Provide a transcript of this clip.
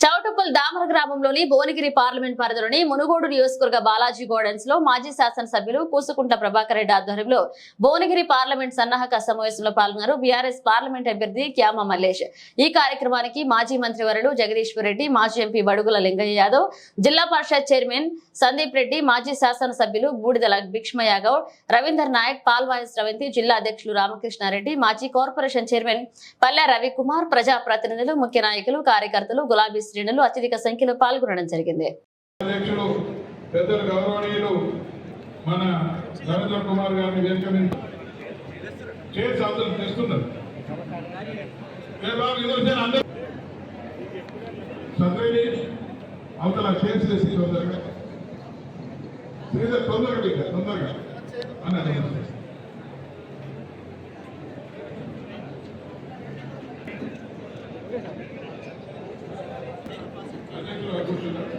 చౌటుప్పల్ దామర గ్రామంలోని భువనగిరి పార్లమెంట్ పరిధిలోని మునుగోడు నియోజకవర్గ బాలాజీ గార్డెన్స్లో మాజీ శాసనసభ్యులు కూసుకుంట ప్రభాకర్ రెడ్డి ఆధ్వర్యంలో భువనగిరి పార్లమెంట్ సన్నాహక సమావేశంలో పాల్గొన్నారు బీఆర్ఎస్ పార్లమెంట్ అభ్యర్థి క్యామ మల్లేష్. ఈ కార్యక్రమానికి మాజీ మంత్రి వరుడు జగదీశ్వర్ రెడ్డి మాజీ ఎంపీ బడుగుల లింగయ్య యాదవ్ జిల్లా పరిషత్ చైర్మన్ సందీప్ రెడ్డి మాజీ శాసనసభ్యులు బూడిదల భిక్ష్మ యాదవ్ రవీందర్ నాయక్ పాల్వాయిస్ స్రవంతి జిల్లా అధ్యక్షులు రామకృష్ణారెడ్డి మాజీ కార్పొరేషన్ చైర్మన్ పల్లె రవికుమార్ ప్రజా ప్రతినిధులు ముఖ్య నాయకులు కార్యకర్తలు గులాబీ శ్రేణులు అత్యధిక సంఖ్యలో పాల్గొనడం జరిగింది. మన కుమార్ గారిని వేదిక మీద చేసి అందరూ తెస్తున్నారు అవతల చేసి చేసి తొందరగా శ్రీధర్ తొందరగా తొందరగా అన్నది Obrigado.